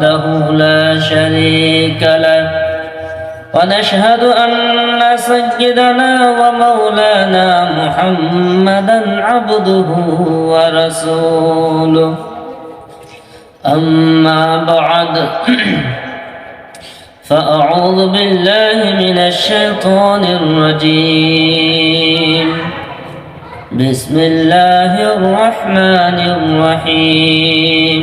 وحده لا شريك له. ونشهد أن سيدنا ومولانا محمدا عبده ورسوله. أما بعد فأعوذ بالله من الشيطان الرجيم. بسم الله الرحمن الرحيم.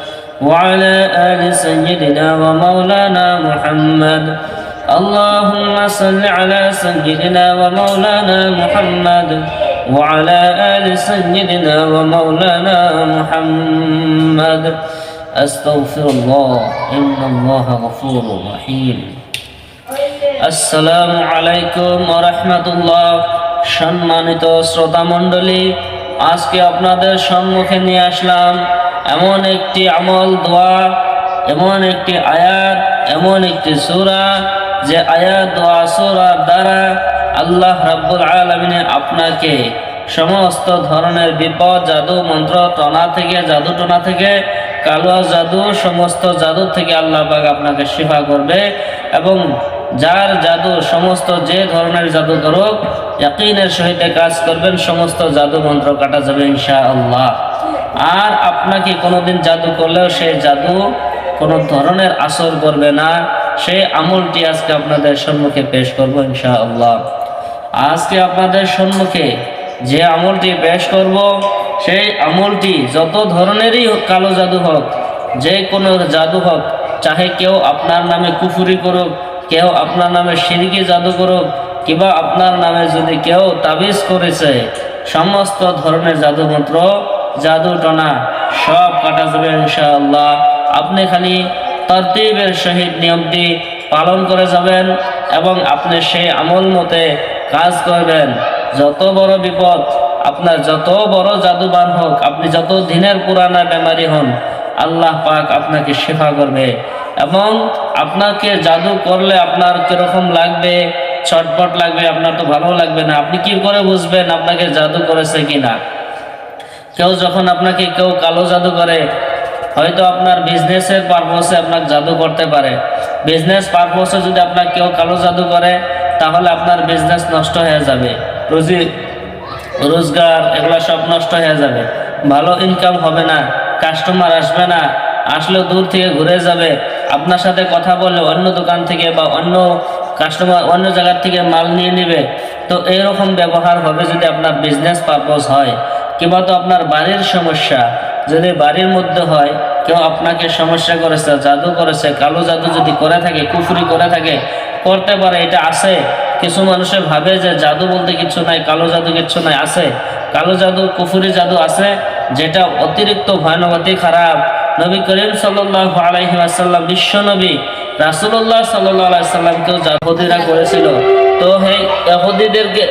وعلى آل سيدنا ومولانا محمد اللهم صل على سيدنا ومولانا محمد وعلى آل سيدنا ومولانا محمد أستغفر الله إن الله غفور رحيم আসসালামু আলাইকুম রহমতুল্লাহ সম্মানিত শ্রোতা মণ্ডলী আজকে আপনাদের সম্মুখে নিয়ে আসলাম এমন একটি আমল, দোয়া, এমন একটি আয়াত, এমন একটি সূরা, যে আয়াত, দোয়া সূরার দ্বারা আল্লাহ রাব্বুল আলামিনে আপনাকে সমস্ত ধরনের বিপদ, জাদু, মন্ত্র, টনা থেকে, জাদু টনা থেকে, কালো জাদু, সমস্ত জাদু থেকে আল্লাহ পাক আপনাকে সেবা করবে এবং যার জাদু, সমস্ত যে ধরনের জাদু করুক, ইয়াকিনের সহিত কাজ করবেন, সমস্ত জাদু মন্ত্র কাটা যাবে ইনশা আল্লাহ আর আপনাকে কোনোদিন জাদু করলেও সেই জাদু কোনো ধরনের আসর করবে না। সেই আমলটি আজকে আপনাদের সম্মুখে পেশ করব ইনশা আল্লাহ আজকে আপনাদের সম্মুখে যে আমলটি পেশ করব, সেই আমলটি যত ধরনেরই কালো জাদু হোক, যে কোনো জাদু হোক, চাহে কেউ আপনার নামে কুফুরি করুক, কেউ আপনার নামে সিরিকি জাদু করুক, কিংবা আপনার নামে যদি কেউ তাবিজ করেছে, সমস্ত ধরনের জাদুমন্ত্র জাদু টনা সব কাটা যাবে ইনশাআল্লাহ। আপনি খালি তরতিবের সহিত নিয়মটি পালন করে যাবেন এবং আপনি সেই আমল মতে কাজ করবেন। যত বড় বিপদ, আপনার যত বড় জাদুবান হোক, আপনি যত দিনের পুরানা বেমারি হন, আল্লাহ পাক আপনাকে শেফা করবে এবং আপনাকে জাদু করলে আপনার কীরকম লাগবে, ছটপট লাগবে, আপনার তো ভালো লাগবে না। আপনি কি করে বুঝবেন আপনাকে জাদু করেছে কিনা? কেউ যখন আপনাকে কেউ কালো জাদু করে, হয়তো আপনার বিজনেসের পারপসে আপনাকে জাদু করতে পারে। বিজনেস পারপসে যদি আপনার কেউ কালো জাদু করে, তাহলে আপনার বিজনেস নষ্ট হয়ে যাবে। রুজি, রোজগার, এগুলো সব নষ্ট হয়ে যাবে। ভালো ইনকাম হবে না কাস্টমার আসবে না, আসলেও দূর থেকে ঘুরে যাবে। আপনার সাথে কথা বললে অন্য দোকান থেকে বা অন্য কাস্টমার অন্য জায়গার থেকে মাল নিয়ে নেবে। তো এরকম ব্যবহার হবে যদি আপনার বিজনেস পারপস হয়। কিংবা তো আপনার বাড়ির সমস্যা, যদি বাড়ির মধ্যে হয়, কেউ আপনাকে সমস্যা করেছে, জাদু করেছে, কালো জাদু যদি করে থাকে, কুফুরি করে থাকে, করতে পারে, এটা আছে। কিছু মানুষে ভাবে যে জাদু বলতে কিছু নাই, কালো জাদু কিছু নাই, আছে। কালো জাদু, কুফুরি জাদু আছে, যেটা অতিরিক্ত ভয়ানক অতি খারাপ। নবী করিম সাল্লাহ আলাইহি আসাল্লাম বিশ্ব নবী রাসুল্লাহ সাল্লাহ আলাইসাল্লামকেও জাহুদিরা করেছিল। তো হে ইহুদিদেরকে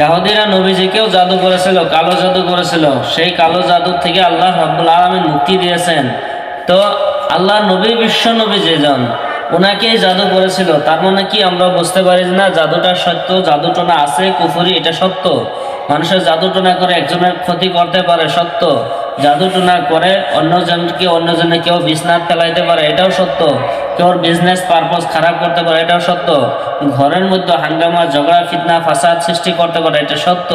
ইহুদিরা নবীজিকেও জাদু করেছিল, কালো জাদু করেছিল। সেই কালো জাদু থেকে আল্লাহ রাব্বুল আলামিন মুক্তি দিয়েছেন। তো আল্লাহ নবী, বিশ্ব নবী যেজন ওনাকেই জাদু করেছিল। তার মানে কি আমরা বুঝতে পারি না, জাদুটা সত্য জাদুটনা আছে, কুফুরি, এটা সত্য। মানুষের জাদুটনা করে একজনের ক্ষতি করতে পারে, সত্য। জাদুটনা করে অন্যজনকে, অন্যজনে কেউ বিছনাথ ফেলাইতে পারে, এটাও সত্য। কেউ বিজনেস পারপস খারাপ করতে পারে, এটাও সত্য। ঘরের মধ্যে হাঙ্গামা, ঝগড়া, ফিতনা, ফাসাদ সৃষ্টি করতে পারে, এটা সত্য।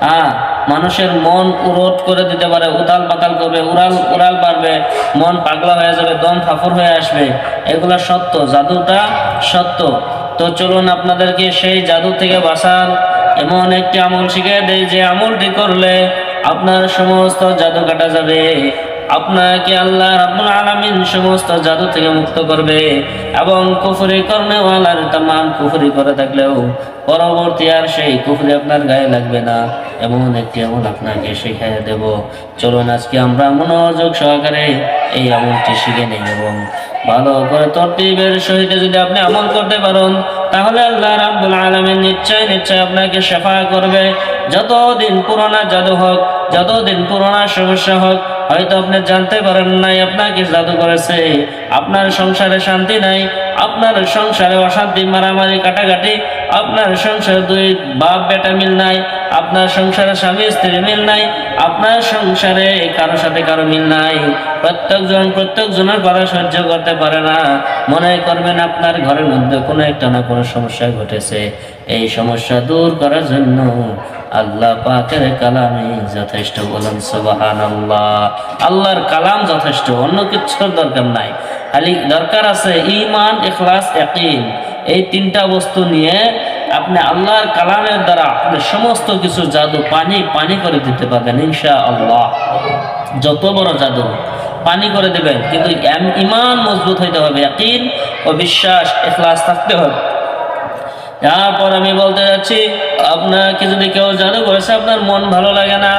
হ্যাঁ মানুষের মন উরট করে দিতে পারে উতাল পাতাল করবে, উড়াল উড়াল পারবে, মন পাগলা হয়ে যাবে, দম ফাফর হয়ে আসবে। এগুলো সত্য, জাদুটা সত্য। তো চলুন আপনাদেরকে সেই জাদু থেকে বাঁচান। এমন একটি আমল শিখে দেয় যে আমলটি করলে আপনার সমস্ত জাদু কাটা যাবে। আপনাকে আল্লাহ রাব্বুল আলামিন সমস্ত জাদু থেকে মুক্ত করবে এবং কুফরি কর্মেওয়ালার তামাম কুফরি করে থাকলেও পরবর্তী আর সেই কুফরি আপনার গায়ে লাগবে না। এমন একটি আমল আপনাকে শিখিয়ে দেব। চলুন আজকে আমরা মনোযোগ সহকারে এই আমলটি শিখে নিই এবং ভালো করে তরতিবের সহিত যদি আপনি আমল করতে পারেন, তাহলে আল্লাহ রাব্বুল আলামিন নিশ্চয় নিশ্চয় আপনাকে শেফা করবে। যতদিন পুরোনা জাদু হোক, যতদিন পুরোনা সমস্যা হোক হয়তো আপনি জানতে পারেন নাই আপনাকে জাদু করেছে? আপনার সংসারে শান্তি নাই, আপনার সংসারে অশান্তি, মারামারি, কাটাকাটি, আপনার সংসারে দুই বাপ বেটা মিল নাই, আপনার সংসারে স্বামী, স্ত্রী মিল নাই, আপনার সংসারে কারও সাথে কারও মিল নাই। প্রত্যেকজন প্রত্যেকজনের কথা সহ্য করতে পারে না। মনে করবেন আপনার ঘরের মধ্যে কোনো একটা না কোনো সমস্যা ঘটেছে। এই সমস্যা দূর করার জন্য আল্লাহ পাকের কালামে যথেষ্ট বলেন সুবাহান আল্লাহ আল্লাহর কালাম যথেষ্ট, অন্য কিছুর দরকার নাই। খালি দরকার আছে ইমান ইখলাস, ইয়াকিন। এই তিনটা বস্তু নিয়ে আপনি আল্লাহর কালামের দ্বারা আপনি সমস্ত কিছু জাদু পানি পানি করে দিতে পারবেন ইনশা আল্লাহ যত বড় জাদু পানি করে দেবেন। কিন্তু ইমান মজবুত হইতে হবে, ইয়াকিন ও বিশ্বাস, ইখলাস থাকতে হবে। তারপর আমি বলতে যাচ্ছি, আপনাকে যদি কেউ জাদু করেছে, আপনার মন ভালো লাগে না।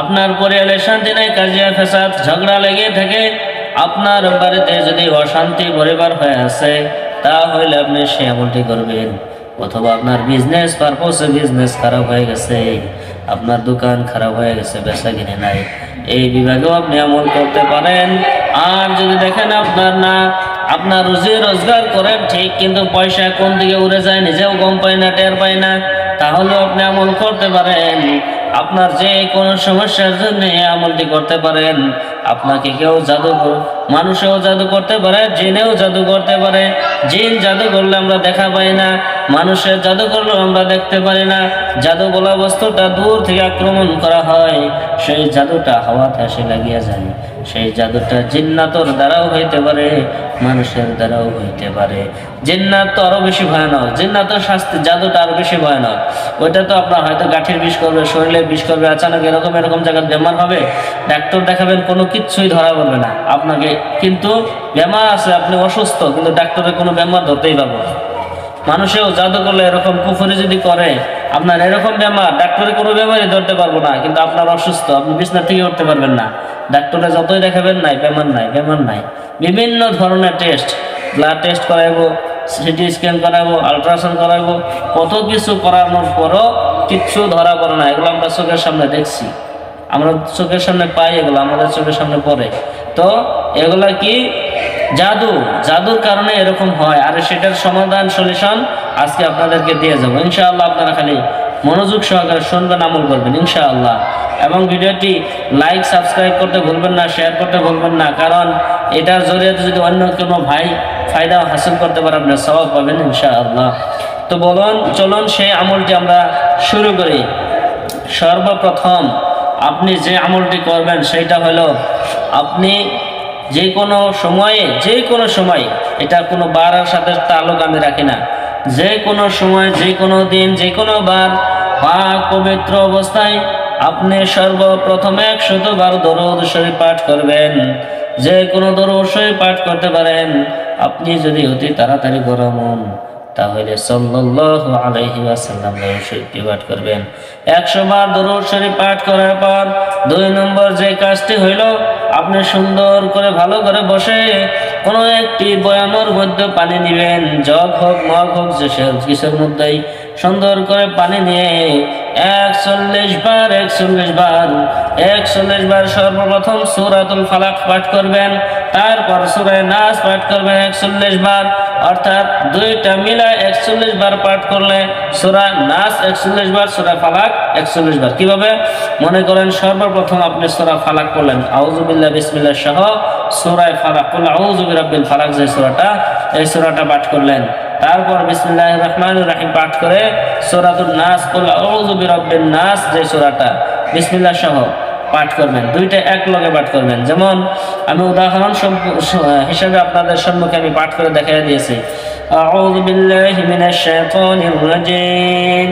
আপনার পরিবারে শান্তি নেই, কাজিয়া ফেসাদ ঝগড়া লেগে থাকে। আপনার বাড়িতে যদি অশান্তি পরিবার হয়ে আছে তাহলে আপনি সে আমলটি করবেন। অথবা আপনার বিজনেস পারপসে বিজনেস খারাপ হয়ে গেছে, আপনার দোকান খারাপ হয়ে গেছে, বেচা কিনে নাই। এই বিভাগেও আপনি আমল করতে পারেন। আর যদি দেখেন আপনার না আপনার রুজি রোজগার করেন, ঠিক, কিন্তু পয়সা কোন দিকে উড়ে যায় নিজেও গম পায় না, টের পায় না। তাহলেও আপনি আমল করতে পারেন। আপনার যে কোনো সমস্যার জন্য আমলটি করতে পারেন। আপনাকে কেউ জাদু মানুষেও জাদু করতে পারে, জিনেও জাদু করতে পারে। জিন জাদু করলে আমরা দেখা পাই না, মানুষের জাদু করলেও আমরা দেখতে পারি না। জাদু বলা বস্তুটা দূর থেকে আক্রমণ করা হয়। সেই জাদুটা হাওয়াতে আসে লাগিয়া যায়। সেই জাদুটা জিন্নাতর দ্বারাও হইতে পারে, মানুষের দ্বারাও হইতে পারে। জিন্নাত তো আরও বেশি ভয়ানক। জিন্নাতের শাস্তি, জাদুটা আরও বেশি ভয়ানক। ওইটা তো আপনার হয়তো গাঠির বিষ করবে শরীরে বিষ করবে, আচানক এরকম এরকম জায়গায় বেমার হবে। ডাক্তার দেখাবেন, কোনো কিচ্ছুই ধরা পড়বে না আপনাকে। কিন্তু বেমার আছে, আপনি অসুস্থ, কিন্তু ডাক্তারের কোনো বেমার ধরতেই পারব না। মানুষেও জাদু করলে এরকম কুফরি যদি করে আপনার এরকম বেমার ডাক্তারের কোনো বেমারই ধরতে পারব না, কিন্তু আপনার অসুস্থ, আপনি বিছনা থেকে উঠতে পারবেন না। ডাক্তারে যতই দেখাবেন নাই বেমার নাই বেমার নাই। বিভিন্ন ধরনের টেস্ট ব্লাড টেস্ট করাইবো সিটি স্ক্যান করাবো আলট্রাসাউন্ড করাবো কত কিছু করানোর পরও কিচ্ছু ধরা পড়ে না, এগুলো আমরা চোখের সামনে দেখছি। আমরা চোখের সামনে পাই এগুলো, আমাদের চোখের সামনে পড়ে। তো এগুলা কি? জাদু, জাদুর কারণে এরকম হয়, আর সেটার সমাধান, সলিউশন আজকে আপনাদেরকে দিয়ে যাব। ইনশাআল্লাহ আপনারা খালি মনোযোগ সহকারে শুনবেন, আমল করবেন, ইনশাআল্লাহ। এবং ভিডিওটি লাইক সাবস্ক্রাইব করতে ভুলবেন না শেয়ার করতে ভুলবেন না, কারণ এটার জরিয়াতে যদি অন্য কোনো ভাই ফায়দা হাসিল করতে পারে আপনার স্বভাব পাবেন, ইনশাআল্লাহ। তো বলুন, চলুন সেই আমলটি আমরা শুরু করি। সর্বপ্রথম আপনি যে আমলটি করবেন, সেইটা হলো আপনি যে কোনো সময়ে যে কোনো সময়, এটা কোনো বারের সাথে তালুক আমি রাখি না। যে কোনো সময়, যে কোনো দিন, যে কোনো বার পাক পবিত্র অবস্থায় আপনি সর্বপ্রথমে একশতবার দরদ শরীফ পাঠ করবেন। যে কোনো দরদ শরীফ পাঠ করতে পারেন। আপনি যদি অতি তাড়াতাড়ি গরমন তাহলে সাল্লাল্লাহু আলাইহি ওয়াসাল্লাম দরুদ শরীফটি পাঠ করবেন। একশো বার দরুদ শরীফ পাঠ করার পর দুই নম্বর যে কাজটি হইল, আপনি সুন্দর করে ভালো করে বসে কোনো একটি বয়ানোর মধ্যে পানি নিবেন। জগ হোক মগ হোক, যে কিসের মধ্যেই সুন্দর করে পানি নিয়ে একচল্লিশ বার একচল্লিশ বার একচল্লিশ বার সর্বপ্রথম সুরাতুল ফালাক পাঠ করবেন। তারপর সুরায় নাচ পাঠ করবেন একচল্লিশ বার অর্থাৎ দুইটা মিলা একচল্লিশ বার পাঠ করলে সুরা নাচ একচল্লিশ বার, সুরা ফালাক একচল্লিশ বার। কীভাবে? মনে করেন সর্বপ্রথম আপনি সুরা ফালাক করলেন আউজুবিল্লা বিসমিল্লাহ সহ সুরায় ফালাক করলে আউজুবি রাব্বিল ফালাক যে সুরাটা, এই সুরাটা পাঠ করলেন। তারপর বিসমিল্লাহ রহমান রাহিম পাঠ করে সূরাতুন নাস কুল আউযু বিরাব্বিন নাস যে সূরাটা, বিসমিল্লাহ সহ। পাঠ করবেন দুইটা এক লগে পাঠ করবেন যেমন আমি উদাহরণ সম্প- স- হিসেবে আপনাদের সম্মুখে আমি পাঠ করে দেখাই দিয়েছি أعوذ بالله من الشيطان الرجيم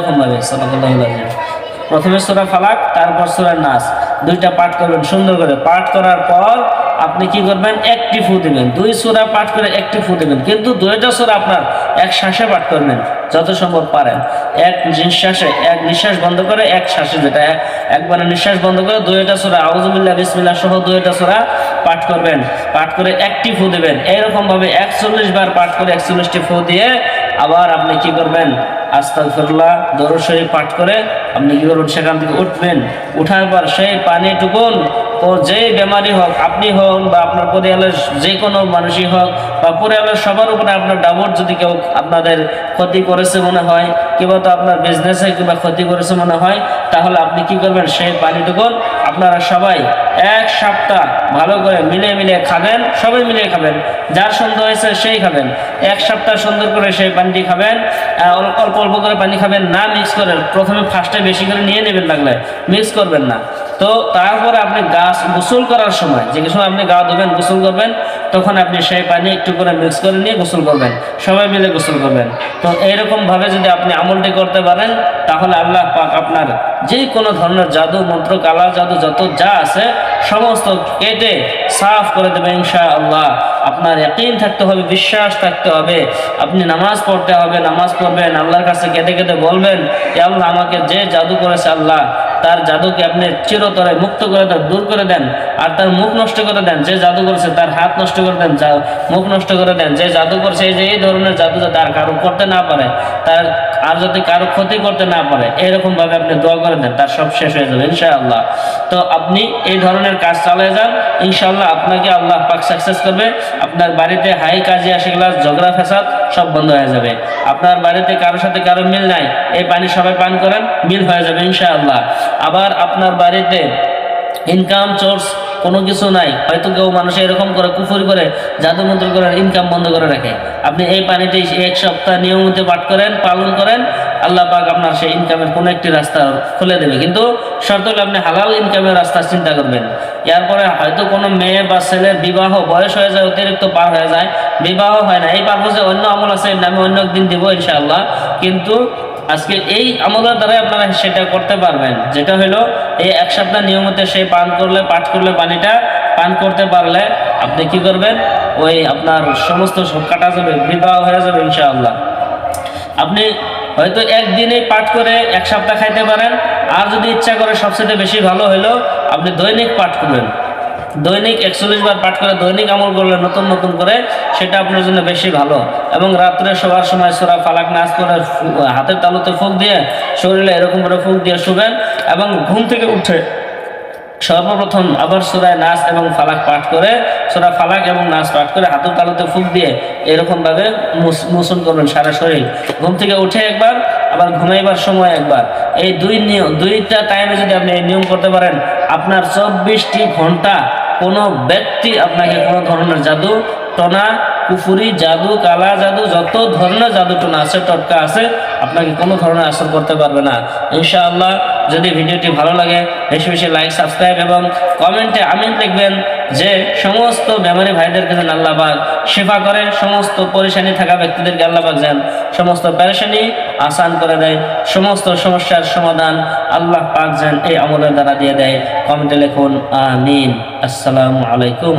এরকম ভাবে প্রথমে সূরা ফালাক, তারপর সূরা নাস। দুইটা পাঠ করবেন, সুন্দর করে। পাঠ করার পর আপনি কি করবেন? একটি ফু দিবেন। দুই সূরা পাঠ করে একটি ফু দিবেন। কিন্তু দুইটা সূরা আপনার এক শ্বাসে পাঠ করবেন, যত সম্ভব পারেন। এক নিঃশ্বাসে, এক নিঃশ্বাস বন্ধ করে, এক শ্বাসে যেটা, একবারে নিঃশ্বাস বন্ধ করে দুইটা সূরা, আউযুবিল্লাহ, বিসমিল্লাহ সহ দুইটা সোরা পাঠ করবেন। পাঠ করে একটি ফু দিবেন। এইরকম ভাবে একচল্লিশ বার পাঠ করে একচল্লিশটি ফু দিয়ে আবার আপনি কি করবেন? আস্তাগফিরুল্লাহ, দরুদ শরীফ পাঠ করে আপনি কি করবেন? সেখান থেকে উঠবেন। উঠার পর সেই পানি পানিটুকুন ও যে বেমারি হোক, আপনি হন বা আপনার পরিয়ালের যে কোনো মানুষই হোক বা পরিবারের সবার উপরে আপনার ডাবর যদি কেউ আপনাদের ক্ষতি করেছে মনে হয়, কিংবা তো আপনার বিজনেসে কিংবা ক্ষতি করেছে মনে হয় তাহলে আপনি কি করবেন? সেই পানিটুকুন আপনারা সবাই এক সপ্তাহ ভালো করে মিলে মিলে খাবেন, সবাই মিলে খাবেন। যার সন্ধ্যা হয়েছে সেই খাবেন। এক সপ্তাহ সুন্দর করে সেই পানিটি খাবেন অল্প অল্প অল্প করে পানি খাবেন, না মিক্স করেন প্রথমে ফার্স্টে বেশি করে নিয়ে নেবেন লাগলে। মিক্স করবেন না। তো তারপরে আপনি গাছ গোসল করার সময়, যে সময় আপনি গা ধোবেন, গোসল করবেন, তখন আপনি সেই পানি একটু করে মিক্স করে নিয়ে গোসল করবেন। সবাই মিলে গোসল করবেন। তো এইরকম ভাবে যদি আপনি আমলটি করতে পারেন, তাহলে আল্লাহ পাক আপনার যে কোনো ধরনের জাদু, মন্ত্র কালা জাদু, যত যা আছে, সমস্ত কেটে সাফ করে দেবে ইনশা আল্লাহ আপনার একদিন থাকতে হবে, বিশ্বাস থাকতে হবে। আপনি নামাজ পড়তে হবে, নামাজ পড়বেন, আল্লাহর কাছে কেঁদে কেঁদে বলবেন "এ আল্লাহ, আমাকে যে জাদু করেছে আল্লাহ তার জাদুকে আপনি চিরতরে মুক্ত করে দেন, দূর করে দেন, আর তার মুখ নষ্ট করে দেন, যে জাদু করেছে তার হাত নষ্ট করে দেন, যা- মুখ নষ্ট করে দেন, যে জাদু করছে যে এই ধরনের জাদু যাতে আর কারও করতে না পারে, তার আর যাতে কারও ক্ষতি করতে না পারে, এরকম ভাবে আপনি দোয়া করে দেন, তার সব শেষ হয়ে যাবে, ইনশাআল্লাহ। তো আপনি এই ধরনের কাজ চালিয়ে যান, ইনশাআল্লাহ আপনাকে আল্লাহ পাক সাকসেস করবে, আপনার বাড়িতে হাই কাজে আসে গ্লাস ঝগড়া ফেসাদ সব বন্ধ হয়ে যাবে। আপনার বাড়িতে কারোর সাথে কারও মিল নাই, এই পানি সবাই পান করেন, মিল হয়ে যাবে, ইনশাআল্লাহ। আবার আপনার বাড়িতে ইনকাম সোর্স কোনো কিছু নাই, হয়তো কেউ মানুষ এরকম করে কুফুরি করে জাদু মন্ত্র করে ইনকাম বন্ধ করে রাখে। আপনি এই পানিটি এক সপ্তাহ নিয়মিত পাঠ করেন, পালন করেন, আল্লাহ পাক আপনার সেই ইনকামের কোনো একটি রাস্তা খুলে দেবে। কিন্তু শর্ত হলে আপনি হালাল ইনকামের রাস্তা চিন্তা করবেন। এরপরে হয়তো কোনো মেয়ে বা ছেলের বিবাহ, বয়স হয়ে যায়, অতিরিক্ত পার হয়ে যায়, বিবাহ হয় না। এই পারপোজে অন্য আমল আছে আমি অন্য একদিন দিব ইনশাআল্লাহ। কিন্তু আজকে এই আমলের দ্বারাই আপনারা সেটা করতে পারবেন। যেটা হলো, এই এক সপ্তাহ নিয়মিত সেই পান করলে, পাঠ করলে পানিটা পান করতে পারলে আপনি কি করবেন? ওই আপনার সমস্ত সব কাটা যাবে বিবাহ হয়ে যাবে ইনশাআল্লাহ। আপনি হয়তো একদিনেই পাঠ করে এক সপ্তাহ খাইতে পারেন, আর যদি ইচ্ছা করে সবচেয়ে বেশি ভালো হলো, আপনি দৈনিক পাঠ করবেন। দৈনিক একচল্লিশ বার পাঠ করে দৈনিক আমল করলে নতুন নতুন করে সেটা আপনার জন্য বেশি ভালো। এবং রাত্রে শোয়ার সময় সোরা ফালাক নাচ করে হাতের তালুতে ফুক দিয়ে শরীরে এরকম করে ফুক দিয়ে শুবেন এবং ঘুম থেকে উঠে সর্বপ্রথম আবার সুরায় নাচ এবং ফালাক পাঠ করে, সুরা ফালাক এবং নাচ পাঠ করে হাতের তালুতে ফুক দিয়ে এরকমভাবে মুস- মোচন করবেন সারা শরীর। ঘুম থেকে উঠে একবার, আবার ঘুমাইবার সময় একবার। এই দুই নিয়ম দুইটা টাইমে যদি আপনি এই নিয়ম করতে পারেন, আপনার চব্বিশটি ঘণ্টা কোনো ব্যক্তি আপনাকে কোনো ধরনের জাদু, টনা কুফুরি, জাদু, কালা জাদু, যত ধরনের জাদু টোনা আছে, টটকা আছে, আপনাকে কোনো ধরনের আসর করতে পারবে না। ইনশাআল্লাহ, যদি ভিডিওটি ভালো লাগে, বেশি বেশি লাইক সাবস্ক্রাইব এবং কমেন্টে আমিন লিখবেন যে সমস্ত বেমারি ভাইদেরকে যেন আল্লাহবাগ সেবা করে, সমস্ত পরেশানি থাকা ব্যক্তিদেরকে আল্লাহবাগ যেন সমস্ত পেরেশানি আসান করে দেয়, সমস্ত সমস্যার সমাধান আল্লাহ পাক যেন এই আমলের দ্বারা দিয়ে দেয়। কমেন্টে লিখুন, আমিন। আসসালামু আলাইকুম।